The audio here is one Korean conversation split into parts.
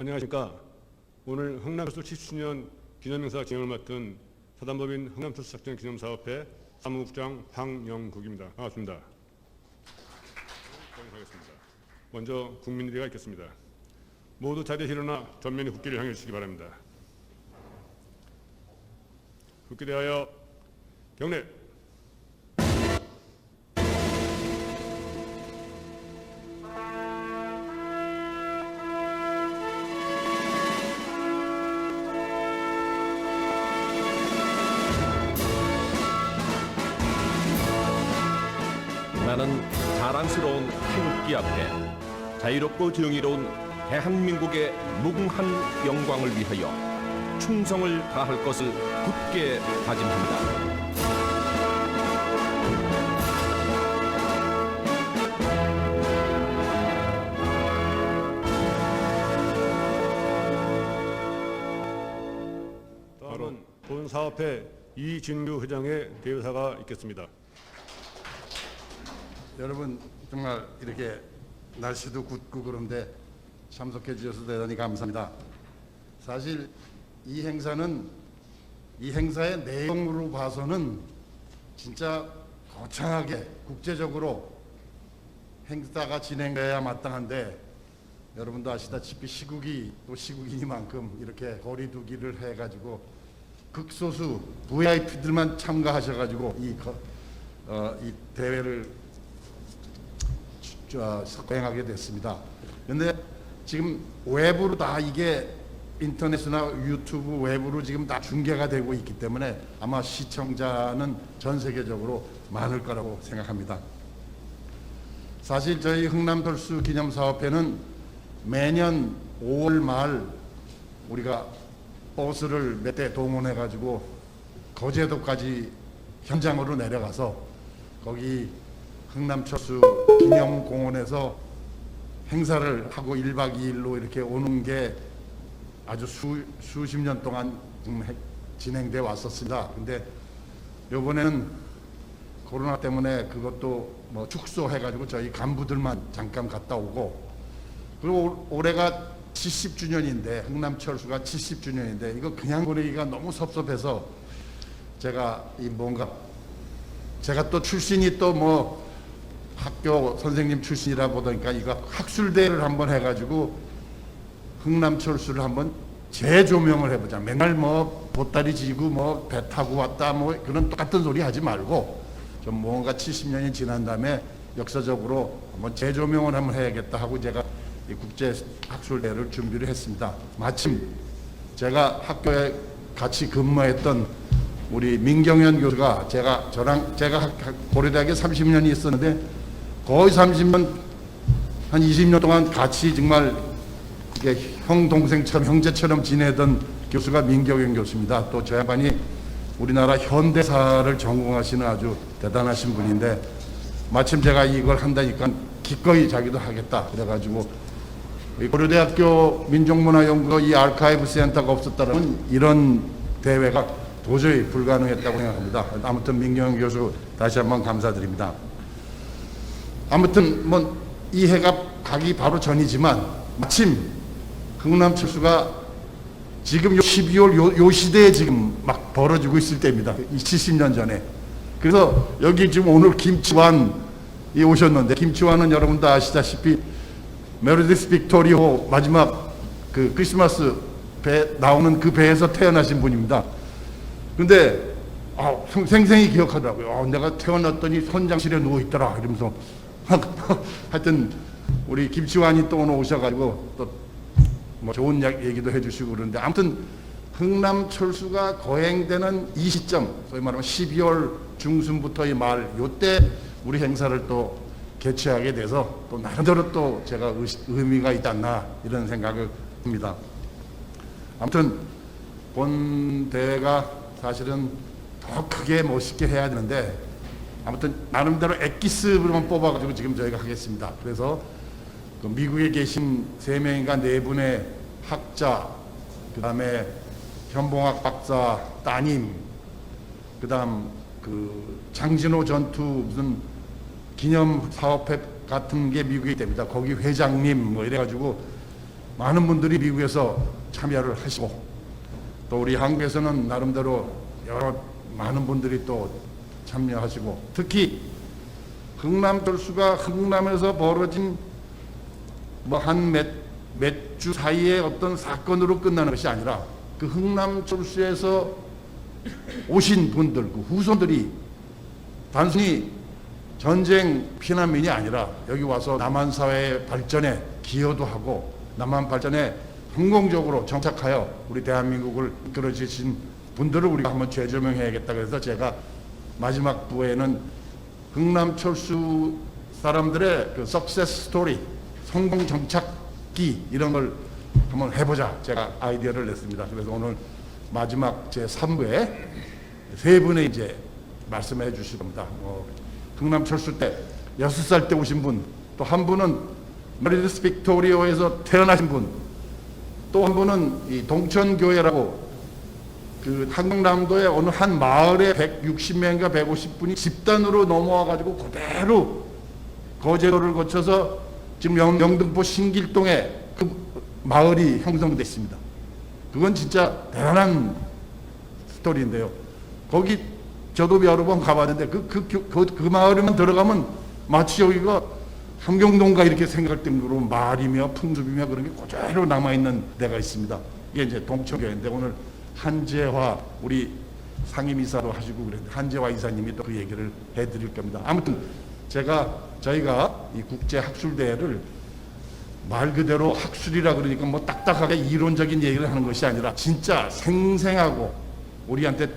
안녕하십니까. 오늘 흥남철수 70주년 기념행사 진행을 맡은 사단법인 흥남철수작전 기념사업회 사무국장 황영국입니다. 반갑습니다. 하겠습니다. 먼저 국민들이가 있겠습니다. 모두 자리에 일어나 전면에 국기를 향해 주시기 바랍니다. 국기 대하여 경례. 자랑스러운 태극기 앞에 자유롭고 정의로운 대한민국의 무궁한 영광을 위하여 충성을 다할 것을 굳게 다짐합니다. 다음은 본 사업회 이진규 회장의 대회사가 있겠습니다. 여러분 정말 이렇게 날씨도 굿고 그런데 참석해 주셔서 대단히 감사합니다. 사실 이 행사는 이 행사의 내용으로 봐서는 진짜 거창하게 국제적으로 행사가 진행돼야 마땅한데 여러분도 아시다시피 시국이 또 시국이니만큼 이렇게 거리두기를 해가지고 극소수 VIP들만 참가하셔가지고 이, 거- 어, 이 대회를 저, 거행하게 됐습니다. 그런데 지금 외부로 다 이게 인터넷이나 유튜브 외부로 지금 다 중계가 되고 있기 때문에 아마 시청자는 전 세계적으로 많을 거라고 생각합니다. 사실 저희 흥남돌수 기념사업회는 매년 5월 말 우리가 버스를 몇 대 동원해 가지고 거제도까지 현장으로 내려가서 거기 흥남철수 기념공원에서 행사를 하고 1박 2일로 이렇게 오는 게 아주 수, 수십 년 동안 해- 진행돼 왔었습니다. 근데 요번에는 코로나 때문에 그것도 뭐 축소해가지고 저희 간부들만 잠깐 갔다 오고 그리고 올- 올해가 70주년인데 흥남 철수가 70주년인데 이거 그냥 보내기가 너무 섭섭해서 제가 이 뭔가 제가 또 출신이 또뭐 학교 선생님 출신이라 보니까 이거 학술대회를 한번 해가지고 흥남철수를 한번 재조명을 해보자. 맨날 뭐 보따리 지고 뭐 배 타고 왔다 뭐 그런 똑같은 소리 하지 말고 좀 뭔가 70년이 지난 다음에 역사적으로 한번 재조명을 한번 해야겠다 하고 제가 이 국제 학술대회를 준비를 했습니다. 마침 제가 학교에 같이 근무했던 우리 민경현 교수가 제가 저랑 제가 고려대학에 30년이 있었는데 거의 30년 한 20년 동안 같이 정말 이게 형 동생처럼 형제처럼 지내던 교수가 민경현 교수입니다. 또 저 양반이 우리나라 현대사를 전공하시는 아주 대단하신 분인데 마침 제가 이걸 한다니까 기꺼이 자기도 하겠다 그래가지고 이 고려대학교 민족문화연구소 이 아카이브 센터가 없었다면 이런 대회가 도저히 불가능했다고 생각합니다. 아무튼 민경 교수 다시 한번 감사드립니다. 아무튼 뭐 이 해가 가기 바로 전이지만 마침 흥남 철수가 지금 요 12월 요, 요 시대에 지금 막 벌어지고 있을 때입니다. 이 70년 전에. 그래서 여기 지금 오늘 김치환이 오셨는데 김치환은 여러분도 아시다시피 메르디스 빅토리호 마지막 그 크리스마스 배 나오는 그 배에서 태어나신 분입니다. 근데 아, 생- 생생히 기억하더라고요. 아, 내가 태어났더니 선장실에 누워 있더라 이러면서 하여튼 우리 김치환이 또 오늘 오셔가지고 또 뭐 좋은 야- 얘기도 해주시고 그러는데 아무튼 흥남 철수가 거행되는 이 시점 소위 말하면 12월 중순부터의 말 요때 우리 행사를 또 개최하게 돼서 또 나름대로 또 제가 의- 의미가 있지 않나 이런 생각을 합니다. 아무튼 본 대회가 사실은 더 크게 멋있게 해야 되는데 아무튼 나름대로 엑기스만 뽑아가지고 지금 저희가 하겠습니다. 그래서 그 미국에 계신 세 명인가 네 분의 학자, 그 다음에 현봉학 박사 따님, 그 다음 그 장진호 전투 무슨 기념 사업회 같은 게 미국에 있답니다. 거기 회장님 뭐 이래가지고 많은 분들이 미국에서 참여를 하시고 또 우리 한국에서는 나름대로 여러 많은 분들이 또 참여하시고 특히 흥남 철수가 흥남에서 벌어진 뭐 한 몇 몇 주 사이에 어떤 사건으로 끝나는 것이 아니라 그 흥남 철수에서 오신 분들 그 후손들이 단순히 전쟁 피난민이 아니라 여기 와서 남한 사회의 발전에 기여도 하고 남한 발전에 성공적으로 정착하여 우리 대한민국을 이끌어 주신 분들을 우리가 한번 재조명해야겠다 그래서 제가 마지막 부에는 흥남 철수 사람들의 그 석세스 스토리 성공 정착기 이런 걸 한번 해보자 제가 아이디어를 냈습니다. 그래서 오늘 마지막 제 3부에 세 분의 이제 말씀해 주실 겁니다. 어, 흥남 철수 때 여섯 살때 오신 분, 또 한 분은 메리디스 빅토리오에서 태어나신 분, 또 한 분은 이 동천교회라고 그 한강남도의 어느 한 마을에 160명인가 150분이 집단으로 넘어와 가지고 그대로 거제도를 거쳐서 지금 영, 영등포 신길동에 그 마을이 형성됐습니다. 그건 진짜 대단한 스토리인데요. 거기 저도 여러 번 가봤는데 그, 그, 그, 그, 그 마을에만 들어가면 마치 여기가 함경동가 이렇게 생각할 정도로 말이며 풍습이며 그런 게 그대로 남아있는 데가 있습니다. 이게 이제 동천교회인데 오늘 한재화 우리 상임이사도 하시고 그랬는데 한재화 이사님이 또 그 얘기를 해드릴 겁니다. 아무튼 제가 저희가 이 국제학술대회를 말 그대로 학술이라 그러니까 뭐 딱딱하게 이론적인 얘기를 하는 것이 아니라 진짜 생생하고 우리한테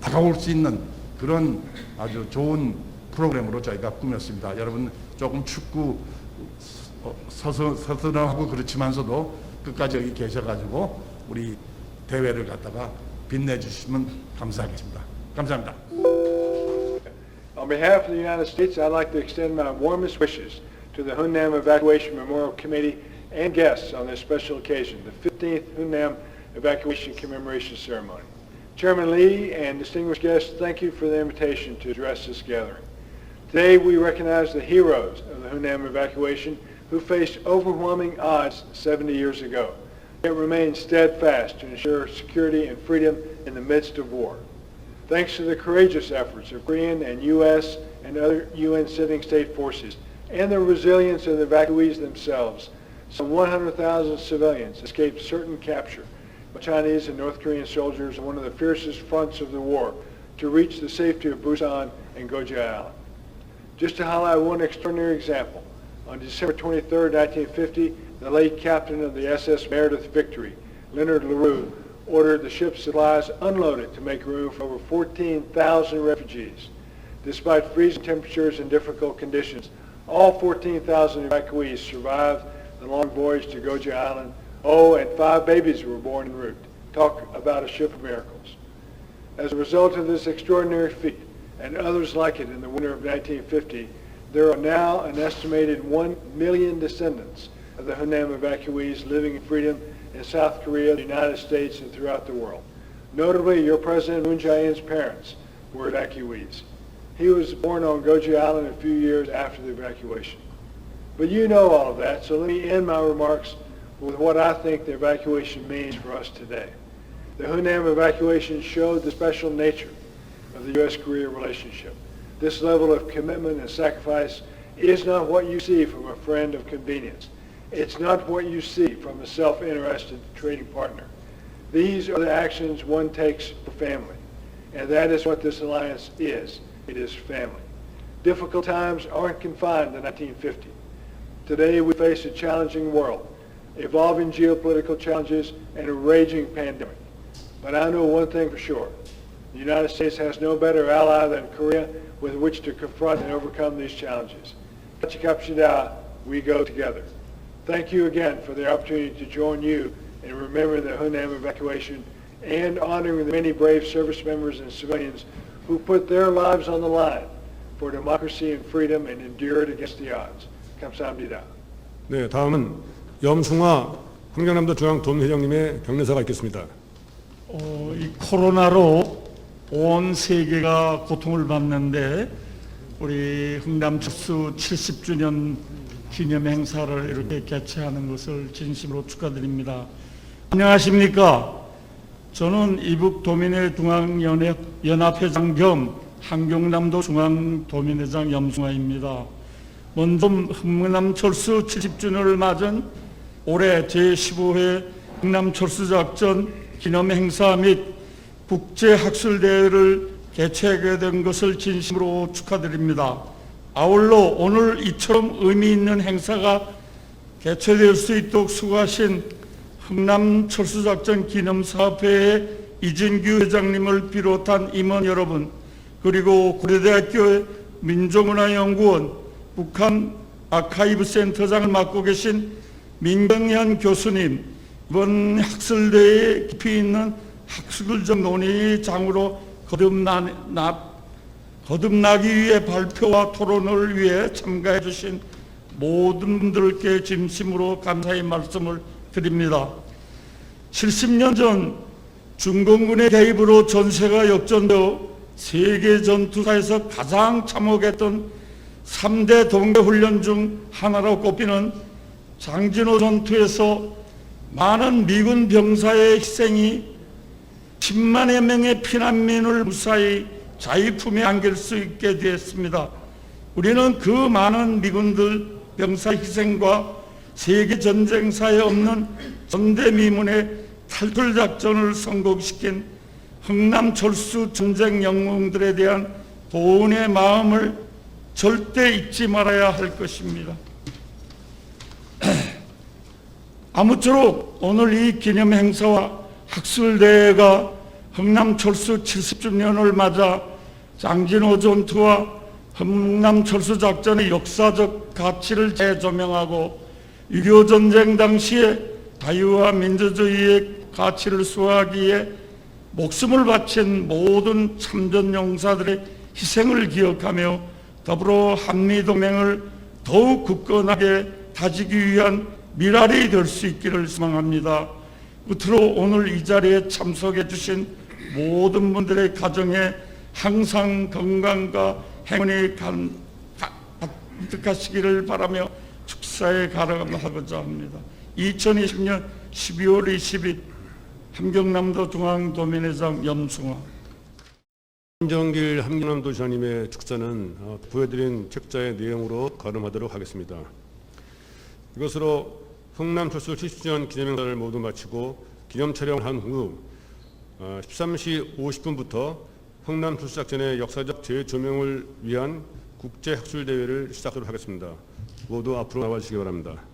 다가올 수 있는 그런 아주 좋은 프로그램으로 저희가 꾸몄습니다. 여러분 조금 축구 어, 서서, 서서하고 그렇지만서도 끝까지 여기 계셔가지고 우리 대회를 갖다가 빛내주시면 감사하겠습니다. 감사합니다. On behalf of the United States, I'd like to extend my warmest wishes to the Hunnam Evacuation Memorial Committee and guests on this special occasion, the 15th Hunnam Evacuation Commemoration Ceremony. Chairman Lee and distinguished guests, thank you for the invitation to address this gathering. Today, we recognize the heroes of the Hunnam evacuation who faced overwhelming odds 70 years ago, yet remained steadfast to ensure security and freedom in the midst of war. Thanks to the courageous efforts of Korean and U.S. and other UN sitting state forces and the resilience of the evacuees themselves, some 100,000 civilians escaped certain capture by Chinese and North Korean soldiers on one of the fiercest fronts of the war to reach the safety of Busan and Goji Island. Just to highlight one extraordinary example, on December 23, 1950, the late captain of the SS Meredith Victory, Leonard LaRue, ordered the ship's supplies unloaded to make room for over 14,000 refugees. Despite freezing temperatures and difficult conditions, all 14,000 evacuees survived the long voyage to Goji Island. Oh, and five babies were born en route. Talk about a ship of miracles. As a result of this extraordinary feat and others like it in the winter of 1950, there are now an estimated 1 million descendants of the Hunnam evacuees living in freedom in South Korea, the United States, and throughout the world. Notably, your President Moon Jae-in's parents were evacuees. He was born on Goji Island a few years after the evacuation. But you know all of that, so let me end my remarks with what I think the evacuation means for us today. The Hunnam evacuation showed the special nature of the U.S.-Korea relationship. This level of commitment and sacrifice is not what you see from a friend of convenience. It's not what you see from a self-interested trading partner. These are the actions one takes for family, and that is what this alliance is. It is family. Difficult times aren't confined to 1950. Today we face a challenging world, evolving geopolitical challenges, and a raging pandemic. But I know one thing for sure. The United States has no better ally than Korea with which to confront and overcome these challenges. We go together. Thank you again for the opportunity to join you in remembering the Hunnam evacuation and honoring the many brave service members and civilians who put their lives on the line for democracy and freedom and endured against the odds. 감사합니다. 네, 다음은 염승화 환경남도 중앙도민회장님의 경례사가 있겠습니다. 어, 이 코로나로 온 세계가 고통을 받는데 우리 흥남 철수 70주년 기념 행사를 이렇게 개최하는 것을 진심으로 축하드립니다. 안녕하십니까? 저는 이북 도민회 중앙연합 연합회장 겸 한경남도 중앙도민회장 염승화입니다. 먼저 흥남 철수 70주년을 맞은 올해 제15회 흥남 철수 작전 기념 행사 및 국제 학술 대회를 개최하게 된 것을 진심으로 축하드립니다. 아울러 오늘 이처럼 의미 있는 행사가 개최될 수 있도록 수고하신 흥남 철수작전 기념사업회의 이진규 회장님을 비롯한 임원 여러분 그리고 고려대학교 민족문화연구원 북한 아카이브 센터장을 맡고 계신 민경현 교수님 이번 학술대회에 깊이 있는 학술적 논의 장으로 거듭나, 나, 거듭나기 위해 발표와 토론을 위해 참가해 주신 모든 분들께 진심으로 감사의 말씀을 드립니다. 70년 전 중공군의 개입으로 전세가 역전되어 세계 전투사에서 가장 참혹했던 3대 동계훈련 중 하나로 꼽히는 장진호 전투에서 많은 미군 병사의 희생이 10만여 명의 피난민을 무사히 자유 품에 안길 수 있게 되었습니다. 우리는 그 많은 미군들 병사 희생과 세계 전쟁사에 없는 전대미문의 탈출 작전을 성공시킨 흥남 철수 전쟁 영웅들에 대한 도운의 마음을 절대 잊지 말아야 할 것입니다. 아무쪼록 오늘 이 기념 행사와 학술 대회가 흥남 철수 70주년을 맞아 장진호 전투와 흥남 철수 작전의 역사적 가치를 재조명하고 6.25 전쟁 당시에 자유와 민주주의의 가치를 수호하기 위해 목숨을 바친 모든 참전 용사들의 희생을 기억하며 더불어 한미동맹을 더욱 굳건하게 다지기 위한 미랄이 될 수 있기를 소망합니다. 끝으로 오늘 이 자리에 참석해 주신 모든 분들의 가정에 항상 건강과 행운이 가득하시기를 바라며 축사에 가름하고자 합니다. 2020년 12월 20일 함경남도 중앙도민회장 염승화 김정길 함경남도 전임의 축사는 어, 보여드린 책자의 내용으로 거름하도록 하겠습니다. 이것으로 흥남 철수 70주년 기념행사를 모두 마치고 기념 촬영한 후 13시 50분부터 흥남 철수작전의 역사적 재조명을 위한 국제학술대회를 시작하도록 하겠습니다. 모두 앞으로 나와주시기 바랍니다.